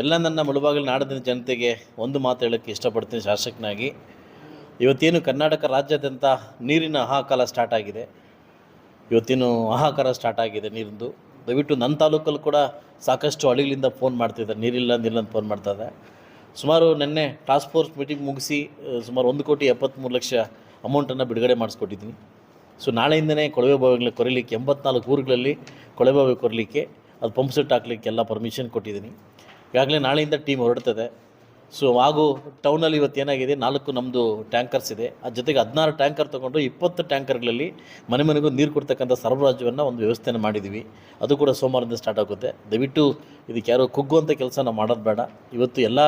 ಎಲ್ಲ ನನ್ನ ಮುಳುಬಾಗಿಲು ನಾಡದಿನ ಜನತೆಗೆ ಒಂದು ಮಾತು ಹೇಳೋಕ್ಕೆ ಇಷ್ಟಪಡ್ತೀನಿ ಶಾಸಕನಾಗಿ. ಇವತ್ತೇನು ಕರ್ನಾಟಕ ರಾಜ್ಯಾದ್ಯಂತ ನೀರಿನ ಹಾಹಾಕಾರ ಸ್ಟಾರ್ಟ್ ಆಗಿದೆ. ಇವತ್ತೇನು ಹಾಹಾಕಾರ ಸ್ಟಾರ್ಟ್ ಆಗಿದೆ ನೀರಿಂದು. ದಯವಿಟ್ಟು ನನ್ನ ತಾಲೂಕಲ್ಲಿ ಕೂಡ ಸಾಕಷ್ಟು ಹಳ್ಳಿಗಳಿಂದ ಫೋನ್ ಮಾಡ್ತಿದ್ದಾರೆ. ನೀರಿಲ್ಲ ನೀರಿಲ್ಲ ಅಂತ ಫೋನ್ ಮಾಡ್ತಾಯಿದೆ ಸುಮಾರು ನಿನ್ನೆ ಟಾಸ್ಕ್ ಫೋರ್ಸ್ ಮೀಟಿಂಗ್ ಮುಗಿಸಿ ಸುಮಾರು ಒಂದು ಕೋಟಿ ಎಪ್ಪತ್ತ್ಮೂರು ಲಕ್ಷ ಅಮೌಂಟನ್ನು ಬಿಡುಗಡೆ ಮಾಡಿಸ್ಕೊಟ್ಟಿದ್ದೀನಿ. ಸೊ ನಾಳೆಯಿಂದನೇ ಕೊಳವೆ ಬಾವಿಗಳ ಕೊರಲಿಕ್ಕೆ ಎಂಬತ್ನಾಲ್ಕು ಊರುಗಳಲ್ಲಿ ಕೊಳವೆ ಬಾವಿ ಕೊರಲಿಕ್ಕೆ ಅದು ಪಂಪ್ ಸೆಟ್ ಹಾಕ್ಲಿಕ್ಕೆ ಎಲ್ಲ ಪರ್ಮಿಷನ್ ಕೊಟ್ಟಿದ್ದೀನಿ. ಈಗಾಗಲೇ ನಾಳೆಯಿಂದ ಟೀಮ್ ಹೊರಡ್ತದೆ. ಸೊ ಹಾಗೂ ಟೌನಲ್ಲಿ ಇವತ್ತು ಏನಾಗಿದೆ? ನಾಲ್ಕು ನಮ್ಮದು ಟ್ಯಾಂಕರ್ಸ್ ಇದೆ. ಅದ್ರ ಜೊತೆಗೆ ಹದಿನಾರು ಟ್ಯಾಂಕರ್ ತೊಗೊಂಡು ಇಪ್ಪತ್ತು ಟ್ಯಾಂಕರ್ಗಳಲ್ಲಿ ಮನೆ ಮನೆಗೂ ನೀರು ಕೊಡ್ತಕ್ಕಂಥ ಸರಬರಾಜನ್ನು ಒಂದು ವ್ಯವಸ್ಥೆಯನ್ನು ಮಾಡಿದ್ದೀವಿ ಅದು ಕೂಡ ಸೋಮವಾರದಿಂದ ಸ್ಟಾರ್ಟ್ ಆಗುತ್ತೆ. ದಯವಿಟ್ಟು ಇದಕ್ಕೆ ಯಾರೋ ಕುಗ್ಗುವಂಥ ಕೆಲಸ ನಾವು ಮಾಡೋದು ಬೇಡ. ಇವತ್ತು ಎಲ್ಲ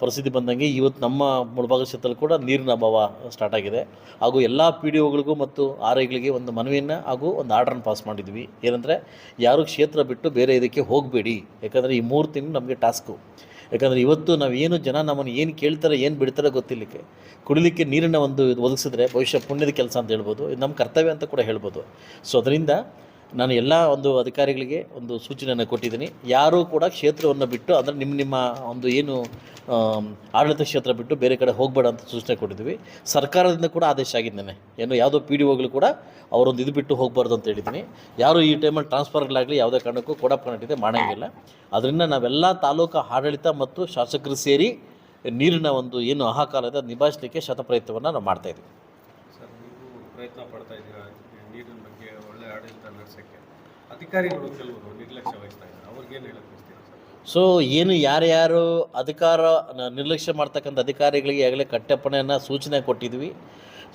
ಪರಿಸ್ಥಿತಿ ಬಂದಂಗೆ ಇವತ್ತು ನಮ್ಮ ಮುಳಭಾಗ ಕ್ಷೇತ್ರದಲ್ಲಿ ಕೂಡ ನೀರಿನ ಅಭಾವ ಸ್ಟಾರ್ಟ್ ಆಗಿದೆ. ಹಾಗೂ ಎಲ್ಲ ಪಿ ಡಿ ಒಗಳಿಗೂ ಮತ್ತು ಆರ್ ಒಂದು ಮನವಿಯನ್ನು ಹಾಗೂ ಒಂದು ಆರ್ಡ್ರನ್ನು ಪಾಸ್ ಮಾಡಿದ್ವಿ. ಏನಂದರೆ, ಯಾರು ಕ್ಷೇತ್ರ ಬಿಟ್ಟು ಬೇರೆ ಇದಕ್ಕೆ ಹೋಗಬೇಡಿ. ಯಾಕಂದರೆ ಈ ಮೂರು ತಿಂಗಳು ನಮಗೆ ಟಾಸ್ಕು ಯಾಕಂದರೆ ಇವತ್ತು ನಾವು ಏನು ಜನ ನಮ್ಮನ್ನು ಏನು ಕೇಳ್ತಾರೆ, ಏನು ಬಿಡ್ತಾರೆ ಗೊತ್ತಿಲ್ಲಕ್ಕೆ ಕುಡಿಲಿಕ್ಕೆ ನೀರನ್ನು ಒಂದು ಇದು ಒದಗಿಸಿದ್ರೆ ಭವಿಷ್ಯ ಪುಣ್ಯದ ಕೆಲಸ ಅಂತ ಹೇಳ್ಬೋದು. ಇದು ನಮ್ಮ ಕರ್ತವ್ಯ ಅಂತ ಕೂಡ ಹೇಳ್ಬೋದು. ಸೊ ಅದರಿಂದ ನಾನು ಎಲ್ಲ ಒಂದು ಅಧಿಕಾರಿಗಳಿಗೆ ಒಂದು ಸೂಚನೆಯನ್ನು ಕೊಟ್ಟಿದ್ದೀನಿ. ಯಾರೂ ಕೂಡ ಕ್ಷೇತ್ರವನ್ನು ಬಿಟ್ಟು ಅಂದರೆ ನಿಮ್ಮ ನಿಮ್ಮ ಒಂದು ಏನು ಆಡಳಿತ ಕ್ಷೇತ್ರ ಬಿಟ್ಟು ಬೇರೆ ಕಡೆ ಹೋಗಬೇಡ ಅಂತ ಸೂಚನೆ ಕೊಟ್ಟಿದ್ದೀವಿ. ಸರ್ಕಾರದಿಂದ ಕೂಡ ಆದೇಶ ಆಗಿದ್ದೇನೆ. ಏನು ಯಾವುದೋ ಪಿ ಡಿ ಒಗಳು ಕೂಡ ಅವರೊಂದು ಇದು ಬಿಟ್ಟು ಹೋಗಬಾರ್ದು ಅಂತ ಹೇಳಿದ್ದೀನಿ. ಯಾರು ಈ ಟೈಮಲ್ಲಿ ಟ್ರಾನ್ಸ್ಫರ್ಗಳಾಗಲಿ ಯಾವುದೇ ಕಾರಣಕ್ಕೂ ಕೊಡಪ್ಪ ಕಂಡಿದೆ ಮಾಡೋಂಗಿಲ್ಲ. ಅದರಿಂದ ನಾವೆಲ್ಲ ತಾಲೂಕು ಆಡಳಿತ ಮತ್ತು ಶಾಸಕರು ಸೇರಿ ನೀರಿನ ಒಂದು ಏನು ಅದು ನಿಭಾಯಿಸಲಿಕ್ಕೆ ಶತಪ್ರಯತ್ನವನ್ನು ನಾವು ಮಾಡ್ತಾಯಿದ್ದೀವಿ ಪ್ರಯತ್ನ ಪಡ್ತಾ ಇದ್ದೀರಾ? ನೀರಿನ ಬಗ್ಗೆ ಒಳ್ಳೆ ಆಡಳಿತ ನಡೆಸೋಕ್ಕೆ. ಅಧಿಕಾರಿಗಳು ಕೆಲವರು ನಿರ್ಲಕ್ಷ್ಯ ವಹಿಸ್ತಾ ಇದ್ದಾರೆ. ಅವ್ರಿಗೇನು ಹೇಳಕ್ಕೆ ಸೊ ಏನು ಯಾರ್ಯಾರು ಅಧಿಕಾರ ನಿರ್ಲಕ್ಷ್ಯ ಮಾಡ್ತಕ್ಕಂಥ ಅಧಿಕಾರಿಗಳಿಗೆ ಆಗಲೇ ಕಟ್ಟಪ್ಪಣೆಯನ್ನು ಸೂಚನೆ ಕೊಟ್ಟಿದ್ವಿ.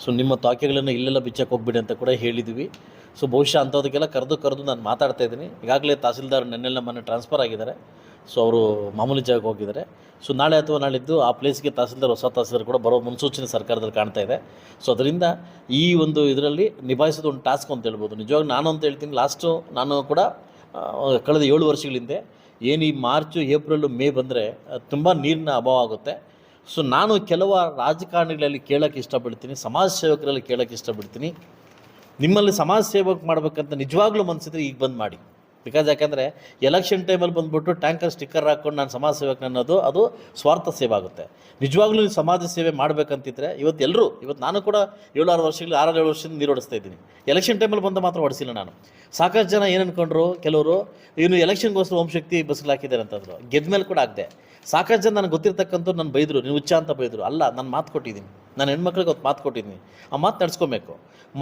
ಸೊ ನಿಮ್ಮ ತಾಕೆಗಳನ್ನು ಇಲ್ಲೆಲ್ಲ ಬಿಚ್ಚಕ್ಕೆ ಹೋಗ್ಬಿಡಿ ಅಂತ ಕೂಡ ಹೇಳಿದ್ವಿ. ಸೊ ಬಹುಶಃ ಅಂಥದಕ್ಕೆಲ್ಲ ಕರೆದು ಕರೆದು ನಾನು ಮಾತಾಡ್ತಾ ಇದ್ದೀನಿ. ಈಗಾಗಲೇ ತಹಸೀಲ್ದಾರ್ ನೆನ್ನೆಲ್ಲ ಮೊನ್ನೆ ಟ್ರಾನ್ಸ್ಫರ್ ಆಗಿದ್ದಾರೆ. ಸೊ ಅವರು ಮಾಮೂಲಿ ಜಾಗಕ್ಕೆ ಹೋಗಿದ್ದಾರೆ. ಸೊ ನಾಳೆ ಅಥವಾ ನಾಳಿದ್ದು ಆ ಪ್ಲೇಸ್ಗೆ ತಹಸೀಲ್ದಾರ್, ಹೊಸ ತಹಸೀಲ್ದಾರ್ ಕೂಡ ಬರೋ ಮುನ್ಸೂಚನೆ ಸರ್ಕಾರದಲ್ಲಿ ಕಾಣ್ತಾ ಇದೆ. ಸೊ ಅದರಿಂದ ಈ ಒಂದು ಇದರಲ್ಲಿ ನಿಭಾಯಿಸೋದು ಒಂದು ಟಾಸ್ಕ್ ಅಂತ ಹೇಳ್ಬೋದು. ನಿಜವಾಗಿ ನಾನು ಅಂತ ಹೇಳ್ತೀನಿ, ಲಾಸ್ಟು ನಾನು ಕೂಡ ಕಳೆದ ಏಳು ವರ್ಷಗಳ ಹಿಂದೆ ಏನು ಈ ಮಾರ್ಚು ಏಪ್ರಿಲು ಮೇ ಬಂದರೆ ತುಂಬ ನೀರಿನ ಅಭಾವ ಆಗುತ್ತೆ. ಸೊ ನಾನು ಕೆಲವು ರಾಜಕಾರಣಿಗಳಲ್ಲಿ ಕೇಳೋಕ್ಕೆ ಇಷ್ಟಪಡ್ತೀನಿ, ಸಮಾಜ ಸೇವಕರಲ್ಲಿ ಕೇಳೋಕ್ಕೆ ಇಷ್ಟಪಡ್ತೀನಿ. ನಿಮ್ಮಲ್ಲಿ ಸಮಾಜ ಸೇವಕ ಮಾಡಬೇಕಂತ ನಿಜವಾಗ್ಲೂ ಮನಸ್ಸಿದ್ರೆ ಈಗ ಬಂದು ಮಾಡಿ. ಬಿಕಾಸ್ ಯಾಕಂದರೆ ಎಲೆಕ್ಷನ್ ಟೈಮಲ್ಲಿ ಬಂದುಬಿಟ್ಟು ಟ್ಯಾಂಕರ್ ಸ್ಟಿಕ್ಕರ್ ಹಾಕ್ಕೊಂಡು ನಾನು ಸಮಾಜ ಸೇವಕ ಅನ್ನೋದು, ಅದು ಸ್ವಾರ್ಥ ಸೇವೆ ಆಗುತ್ತೆ. ನಿಜವಾಗ್ಲೂ ನೀವು ಸಮಾಜ ಸೇವೆ ಮಾಡಬೇಕಂತಿದ್ರೆ, ಇವತ್ತು ಎಲ್ಲರೂ ಇವತ್ತು ನಾನು ಕೂಡ ಏಳು ಆರು ವರ್ಷಗಳು ಆರು ಏಳು ವರ್ಷದಿಂದ ನೀರು ಓಡಿಸ್ತಾ ಇದ್ದೀನಿ. ಎಲೆಕ್ಷನ್ ಟೈಮಲ್ಲಿ ಬಂದು ಮಾತ್ರ ಹೊಡಿಸಿಲ್ಲ ನಾನು. ಸಾಕಷ್ಟು ಜನ ಏನು ಅನ್ಕೊಂಡ್ರು, ಕೆಲವರು ಇನ್ನು ಎಲೆಕ್ಷನ್ಗೋಸ್ಕರ ಓಂ ಶಕ್ತಿ ಬಸ್ಗಳು ಹಾಕಿದ್ದಾರೆ ಅಂತಂದರು ಗೆದ್ದ ಮೇಲೆ ಕೂಡ ಆಗದೆ. ಸಾಕಷ್ಟು ಜನ ನನಗೆ ಗೊತ್ತಿರ್ತಕ್ಕಂಥ ನನ್ನ ಬೈದರು ನೀವು ಹುಚ್ಚ ಅಂತ ಬೈದರು. ಅಲ್ಲ, ನಾನು ಮಾತು ಕೊಟ್ಟಿದ್ದೀನಿ. ನಾನು ಹೆಣ್ಮಕ್ಳಿಗೆ ಅವತ್ತು ಮಾತು ಕೊಟ್ಟಿದ್ದೀನಿ. ಆ ಮಾತು ನಡ್ಸ್ಕೊಬೇಕು.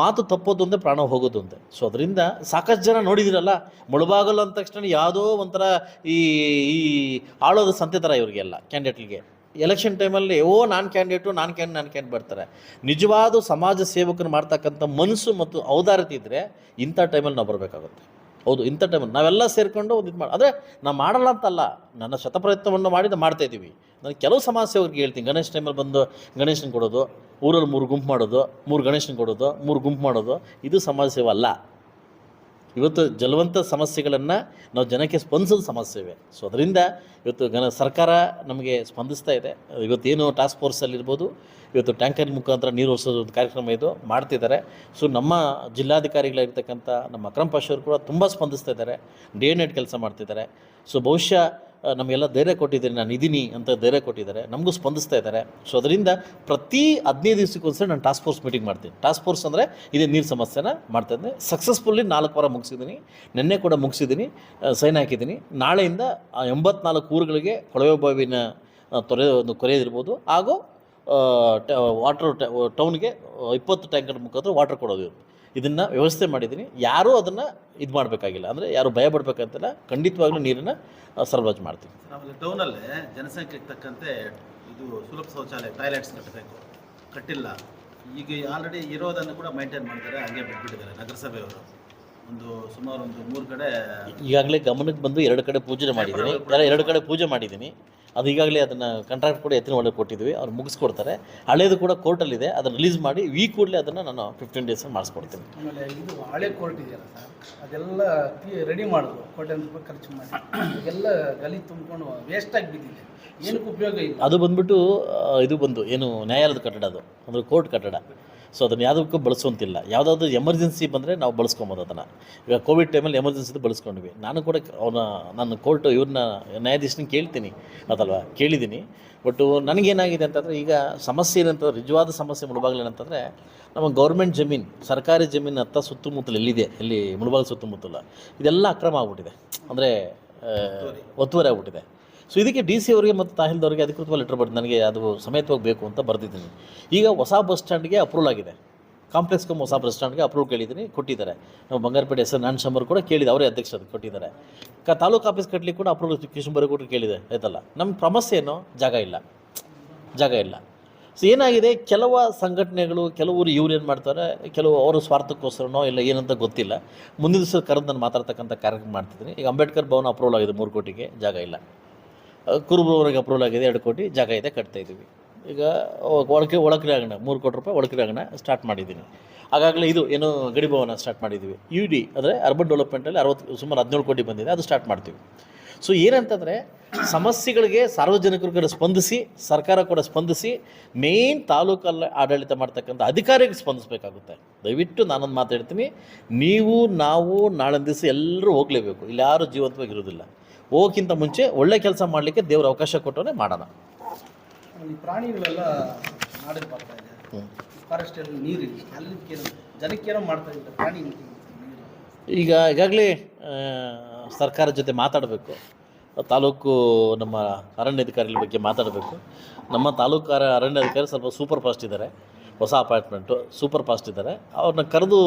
ಮಾತು ತಪ್ಪೋದು ಒಂದೇ ಪ್ರಾಣ ಹೋಗೋದು ಒಂದೇ ಸೊ ಅದರಿಂದ ಸಾಕಷ್ಟು ಜನ ನೋಡಿದಿರಲ್ಲ, ಮುಳುಬಾಗಲು ಅಂದ ತಕ್ಷಣ ಯಾವುದೋ ಒಂಥರ ಈ ಈ ಆಳೋದು ಸಂತೆ ಥರ ಇವರಿಗೆಲ್ಲ ಕ್ಯಾಂಡಿಡೇಟ್ಗೆ ಎಲೆಕ್ಷನ್ ಟೈಮಲ್ಲಿ ಓ, ನಾನು ಕ್ಯಾಂಡಿಡೇಟು ನಾನು ಕ್ಯಾಂಡ್ ನಾನು ಕ್ಯಾಂಡ್ ಬರ್ತಾರೆ. ನಿಜವಾದ ಸಮಾಜ ಸೇವಕರು ಮಾಡ್ತಕ್ಕಂಥ ಮನಸ್ಸು ಮತ್ತು ಔದಾರ್ಯತೆ ಇದ್ದರೆ ಇಂಥ ಟೈಮಲ್ಲಿ ನಾವು ಬರಬೇಕಾಗುತ್ತೆ. ಹೌದು ಇಂಥ ಟೈಮಲ್ಲಿ ನಾವೆಲ್ಲ ಸೇರಿಕೊಂಡು ಒಂದು ಇದು ಮಾಡಿ ಅಂದರೆ ನಾನು ಮಾಡಲ್ಲ ಅಂತಲ್ಲ. ನನ್ನ ಶತಪ್ರಯತ್ನವನ್ನು ಮಾಡಿ ಮಾಡ್ತಾ ಇದ್ದೀವಿ. ನಾನು ಕೆಲವು ಸಮಸ್ಯೆ ಅವ್ರಿಗೆ ಹೇಳ್ತೀನಿ. ಗಣೇಶ ಟೈಮಲ್ಲಿ ಬಂದು ಗಣೇಶನ ಕೊಡೋದು, ಊರಲ್ಲಿ ಮೂರು ಗುಂಪು ಮಾಡೋದು, ಮೂರು ಗಣೇಶನ ಕೊಡೋದು, ಮೂರು ಗುಂಪು ಮಾಡೋದು, ಇದು ಸಮಾಜ ಸೇವೆ ಅಲ್ಲ. ಇವತ್ತು ಜಲವಂತ ಸಮಸ್ಯೆಗಳನ್ನು ನಾವು ಜನಕ್ಕೆ ಸ್ಪಂದಿಸೋದು ಸಮಸ್ಯೆ ಇವೆ ಸೊ ಅದರಿಂದ ಇವತ್ತು ಗಣ ಸರ್ಕಾರ ನಮಗೆ ಸ್ಪಂದಿಸ್ತಾ ಇದೆ. ಇವತ್ತೇನು ಟಾಸ್ಕ್ ಫೋರ್ಸಲ್ಲಿರ್ಬೋದು ಇವತ್ತು ಟ್ಯಾಂಕರ್ ಮುಖಾಂತರ ನೀರು ಒರೆಸೋದು ಒಂದು ಕಾರ್ಯಕ್ರಮ ಇದು ಮಾಡ್ತಿದ್ದಾರೆ. ಸೊ ನಮ್ಮ ಜಿಲ್ಲಾಧಿಕಾರಿಗಳಾಗಿರ್ತಕ್ಕಂಥ ನಮ್ಮ ಅಕ್ರಮ ಪಾಶವರು ಕೂಡ ತುಂಬ ಸ್ಪಂದಿಸ್ತಾ ಇದ್ದಾರೆ. ಡೇ ನೈಟ್ ಕೆಲಸ ಮಾಡ್ತಿದ್ದಾರೆ. ಸೊ ಬಹುಶಃ ನಮಗೆಲ್ಲ ಧೈರ್ಯ ಕೊಟ್ಟಿದ್ದೀನಿ, ನಾನು ಇದ್ದೀನಿ ಅಂತ ಧೈರ್ಯ ಕೊಟ್ಟಿದ್ದಾರೆ, ನಮಗೂ ಸ್ಪಂದಿಸ್ತಾ ಇದ್ದಾರೆ. ಸೊ ಅದರಿಂದ ಪ್ರತಿ ಹದಿನೈದು ದಿವಸಕ್ಕೊಂದ್ಸರಿ ನಾನು ಟಾಸ್ಕ್ ಫೋರ್ಸ್ ಮೀಟಿಂಗ್ ಮಾಡ್ತೀನಿ. ಟಾಸ್ಕ್ ಫೋರ್ಸ್ ಅಂದರೆ ಇದೇ ನೀರು ಸಮಸ್ಯೆನ ಮಾಡ್ತಾ ಇದ್ದೆ. ಸಕ್ಸಸ್ಫುಲ್ಲಿ ನಾಲ್ಕು ವಾರ ಮುಗಿಸಿದ್ದೀನಿ. ನಿನ್ನೆ ಕೂಡ ಮುಗಿಸಿದ್ದೀನಿ ಸೈನ್ ಹಾಕಿದ್ದೀನಿ. ನಾಳೆಯಿಂದ ಎಂಬತ್ನಾಲ್ಕು ಊರುಗಳಿಗೆ ಕೊಳವೆ ಬಾವಿನ ತೊರೆ, ಒಂದು ಕೊರೆಯೋದಿರ್ಬೋದು ಹಾಗೂ ವಾಟರ್ ಟೌನ್ಗೆ ಇಪ್ಪತ್ತು ಟ್ಯಾಂಕರ್ ಮುಖಾಂತರ ವಾಟರ್ ಕೊಡೋದು ಇದನ್ನು ವ್ಯವಸ್ಥೆ ಮಾಡಿದ್ದೀನಿ. ಯಾರೂ ಅದನ್ನು ಇದು ಮಾಡಬೇಕಾಗಿಲ್ಲ. ಅಂದರೆ ಯಾರು ಭಯ ಪಡಬೇಕಂತಲ್ಲ ಖಂಡಿತವಾಗ್ಲೂ ನೀರನ್ನು ಸರಬರಾಜು ಮಾಡ್ತೀವಿ. ಆಮೇಲೆ ಟೌನಲ್ಲೇ ಜನಸಂಖ್ಯೆಗೆ ತಕ್ಕಂತೆ ಇದು ಸುಲಭ ಶೌಚಾಲಯ ಟಾಯ್ಲೆಟ್ಸ್ ಕಟ್ಟಬೇಕು ಕಟ್ಟಿಲ್ಲ. ಈಗ ಆಲ್ರೆಡಿ ಇರೋದನ್ನು ಕೂಡ ಮೈಂಟೈನ್ ಮಾಡ್ತಾರೆ. ಹಾಗೆ ಬಿಟ್ಬಿಟ್ಟಿದ್ದಾರೆ ನಗರಸಭೆಯವರು. ಒಂದು ಸುಮಾರು ಒಂದು ಮೂರು ಕಡೆ ಈಗಾಗಲೇ ಗಮನಕ್ಕೆ ಬಂದು ಎರಡು ಕಡೆ ಪೂಜೆ ಮಾಡಿದ್ದೀನಿ. ಎರಡು ಕಡೆ ಪೂಜೆ ಮಾಡಿದ್ದೀನಿ. ಅದು ಈಗಾಗಲೇ ಅದನ್ನು ಕಾಂಟ್ರಾಕ್ಟ್ ಕೂಡ ಎತ್ತಿನ ಒಳಗೆ ಕೊಟ್ಟಿದ್ವಿ ಅವ್ರು ಮುಗಿಸ್ಕೊಡ್ತಾರೆ. ಹಳೇದು ಕೂಡ ಕೋರ್ಟಲ್ಲಿದೆ. ಅದನ್ನು ರಿಲೀಸ್ ಮಾಡಿ ಈ ಕೂಡಲೇ ಅದನ್ನು ನಾನು ಫಿಫ್ಟೀನ್ ಡೇಸ್ ಮಾಡಿಸ್ಕೊಡ್ತೀನಿ. ಆಮೇಲೆ ಇದು ಹಳೆ ಕೋರ್ಟ್ ಇದೆಯಲ್ಲ ಸರ್ ಅದೆಲ್ಲ ರೆಡಿ ಮಾಡಿದ್ರು. ಕೋಟ್ಯಾಂತರ ರೂಪಾಯಿ ಖರ್ಚು ಮಾಡಿ. ಎಲ್ಲ ಗಲಿ ತುಂಬಿಕೊಂಡು ವೇಸ್ಟಾಗಿ ಬಿದ್ದಿದೆ. ಏನಕ್ಕೆ ಉಪಯೋಗ ಇಲ್ಲ. ಅದು ಬಂದ್ಬಿಟ್ಟು ಇದು ಬಂದು ಏನು ನ್ಯಾಯಾಲಯದ ಕಟ್ಟಡ ಅದು. ಅಂದರೆ ಕೋರ್ಟ್ ಕಟ್ಟಡ. ಸೊ ಅದನ್ನು ಯಾವುದಕ್ಕೂ ಬಳಸುವಂತಿಲ್ಲ. ಯಾವುದಾದ್ರು ಎಮರ್ಜೆನ್ಸಿ ಬಂದರೆ ನಾವು ಬಳಸ್ಕೊಬೋದು ಅದನ್ನು. ಈಗ ಕೋವಿಡ್ ಟೈಮಲ್ಲಿ ಎಮರ್ಜೆನ್ಸಿದು ಬಳಸ್ಕೊಂಡ್ವಿ. ನಾನು ಕೂಡ ಅವನ ನಾನು ಕೋರ್ಟು ಇವ್ರನ್ನ ನ್ಯಾಯಾಧೀಶನ ಕೇಳ್ತೀನಿ. ಅದಲ್ವಾ? ಕೇಳಿದ್ದೀನಿ. ಬಟ್ಟು ನನಗೇನಾಗಿದೆ ಅಂತಂದರೆ, ಈಗ ಸಮಸ್ಯೆ ಏನಂತಂದ್ರೆ ನಿಜವಾದ ಸಮಸ್ಯೆ ಮುಳುಬಾಗಿಲು ಏನಂತಂದರೆ ನಮ್ಮ ಗೌರ್ಮೆಂಟ್ ಜಮೀನು, ಸರ್ಕಾರಿ ಜಮೀನು ಹತ್ತ ಸುತ್ತಮುತ್ತಲು ಎಲ್ಲಿದೆ? ಎಲ್ಲಿ ಮುಳುಬಾಗಿಲು ಸುತ್ತಮುತ್ತಲ ಇದೆಲ್ಲ ಅಕ್ರಮ ಆಗ್ಬಿಟ್ಟಿದೆ. ಅಂದರೆ ಒತ್ತುವರಿ ಆಗ್ಬಿಟ್ಟಿದೆ. ಸೊ ಇದಕ್ಕೆ ಡಿ ಸಿ ಅವರಿಗೆ ಮತ್ತು ತಹಸೀಲ್ದವ್ರಿಗೆ ಅಧಿಕೃತವಾಗಿ ಲೆಟರ್ ಬರ್ದು ನನಗೆ ಅದು ಸಮೇತವಾಗಿ ಬೇಕು ಅಂತ ಬರೆದಿದ್ದೀನಿ. ಈಗ ಹೊಸ ಬಸ್ ಸ್ಟ್ಯಾಂಡ್ಗೆ ಅಪ್ರೂವಲ್ ಆಗಿದೆ. ಕಾಂಪ್ಲೆಕ್ಸ್ ಕಾಂಪ್ಲೆಕ್ಸ್ಕಮ್ ಹೊಸ ಬಸ್ ಸ್ಟ್ಯಾಂಡ್ಗೆ ಅಪ್ರೂವ್ ಕೇಳಿದ್ದೀನಿ, ಕೊಟ್ಟಿದ್ದಾರೆ. ನಾವು ಬಂಗಾರಪೇಟೆ ಎಸ್ ಎನ್ ನಾನ್ ಶಂಬರ್ ಕೂಡ ಕೇಳಿದೆ, ಅವರೇ ಅಧ್ಯಕ್ಷರು ಕೊಟ್ಟಿದ್ದಾರೆ. ಕ ತಾಲೂಕು ಆಫೀಸ್ ಕಟ್ಟಲಿಕ್ಕೆ ಕೂಡ ಅಪ್ರೂವಲ್ ಕಿಶನ್ ಕೂಡ ಕೇಳಿದೆ, ಆಯ್ತಲ್ಲ? ನಮ್ಮ ಪ್ರಮಸ್ಯ ಏನೋ? ಜಾಗ ಇಲ್ಲ. ಜಾಗ ಇಲ್ಲ. ಸೊ ಏನಾಗಿದೆ? ಕೆಲವು ಸಂಘಟನೆಗಳು ಕೆಲವರು ಇವ್ರು ಏನು ಮಾಡ್ತಾರೆ? ಕೆಲವು ಅವರ ಸ್ವಾರ್ಥಕ್ಕೋಸ್ಕರನೋ ಇಲ್ಲ ಏನಂತ ಗೊತ್ತಿಲ್ಲ. ಮುಂದಿನ ದಿವಸ ಕರೆದು ನಾನು ಮಾತಾಡ್ತಕ್ಕಂಥ ಕಾರ್ಯಕ್ರಮ ಮಾಡ್ತಿದ್ದೀನಿ. ಈಗ ಅಂಬೇಡ್ಕರ್ ಭವನ ಅಪ್ರೂವಲ್ ಆಗಿದೆ ಮೂರು ಕೋಟಿಗೆ, ಜಾಗ ಇಲ್ಲ. ಕುರುಬರವರೆಗೆ ಅಪ್ರೂವಲ್ ಆಗಿದೆ, ಎರಡು ಕೋಟಿ ಜಾಗ ಇದೆ, ಕಟ್ತಾ ಇದ್ದೀವಿ. ಈಗ ಒಳಕೆ ಒಳಕರೆ ಅಂಗಣ ಮೂರು ಕೋಟಿ ರೂಪಾಯಿ ಒಳಕರೆ ಅಂಗಣ ಸ್ಟಾರ್ಟ್ ಮಾಡಿದ್ದೀನಿ. ಆಗಾಗಲೇ ಇದು ಏನು ಗಡಿ ಭವನ ಸ್ಟಾರ್ಟ್ ಮಾಡಿದ್ದೀವಿ. ಯು ಡಿ ಅಂದರೆ ಅರ್ಬನ್ ಡೆವಲಪ್ಮೆಂಟಲ್ಲಿ ಅರವತ್ತು ಸುಮಾರು ಹದಿನೇಳು ಕೋಟಿ ಬಂದಿದೆ, ಅದು ಸ್ಟಾರ್ಟ್ ಮಾಡ್ತೀವಿ. ಸೊ ಏನಂತಂದರೆ ಸಮಸ್ಯೆಗಳಿಗೆ ಸಾರ್ವಜನಿಕರು ಕೂಡ ಸ್ಪಂದಿಸಿ, ಸರ್ಕಾರ ಕೂಡ ಸ್ಪಂದಿಸಿ ಮೇನ್ ತಾಲೂಕಲ್ಲಿ ಆಡಳಿತ ಮಾಡ್ತಕ್ಕಂಥ ಅಧಿಕಾರಿಗೆ ಸ್ಪಂದಿಸಬೇಕಾಗುತ್ತೆ. ದಯವಿಟ್ಟು ನಾನೊಂದು ಮಾತಾಡ್ತೀನಿ ನೀವು, ನಾವು ನಾಳೆ ದಿವಸ ಎಲ್ಲರೂ ಹೋಗಲೇಬೇಕು. ಇಲ್ಲಿ ಯಾರೂ ಜೀವಂತವಾಗಿರೋದಿಲ್ಲ ಹೋಗೋಕ್ಕಿಂತ ಮುಂಚೆ ಒಳ್ಳೆ ಕೆಲಸ ಮಾಡಲಿಕ್ಕೆ ದೇವ್ರ ಅವಕಾಶ ಕೊಟ್ಟವೇ ಮಾಡೋಣ. ಪ್ರಾಣಿಗಳೆಲ್ಲ ನಾಡಿಗೆ ಬರ್ತಾ ಇದೆ. ಹ್ಮ್. ಫಾರೆಸ್ಟಲ್ಲಿ ನೀರಿಲ್ಲ ಅಲ್ಲಿ ಕೇಳ ಜನಕ್ಕೇನೋ ಮಾಡ್ತಾ ಇದ್ದಾರೆ. ಪ್ರಾಣಿ ನೀರು ಈಗ ಈಗಾಗಲೇ ಸರ್ಕಾರ ಜೊತೆ ಮಾತಾಡಬೇಕು. ತಾಲೂಕು ನಮ್ಮ ಅರಣ್ಯಾಧಿಕಾರಿಗಳ ಬಗ್ಗೆ ಮಾತಾಡಬೇಕು. ನಮ್ಮ ತಾಲೂಕು ಅರ- ಅರಣ್ಯಾಧಿಕಾರಿ ಸ್ವಲ್ಪ ಸೂಪರ್ ಫಾಸ್ಟ್ ಇದ್ದಾರೆ. ಹೊಸ ಅಪಾರ್ಟ್ಮೆಂಟು ಸೂಪರ್ ಫಾಸ್ಟ್ ಇದ್ದಾರೆ. ಅವ್ರನ್ನ ಕರೆದು,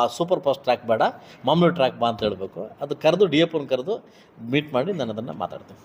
ಆ ಸೂಪರ್ ಫಾಸ್ಟ್ ಟ್ರ್ಯಾಕ್ ಬೇಡ, ಮಾಮೂಲಿ ಟ್ರ್ಯಾಕ್ ಬಾ ಅಂತ ಹೇಳಬೇಕು. ಅದು ಕರೆದು ಡಿ ಎಫ್ನ ಕರೆದು ಮೀಟ್ ಮಾಡಿ ನಾನು ಅದನ್ನು ಮಾತಾಡ್ತೀನಿ.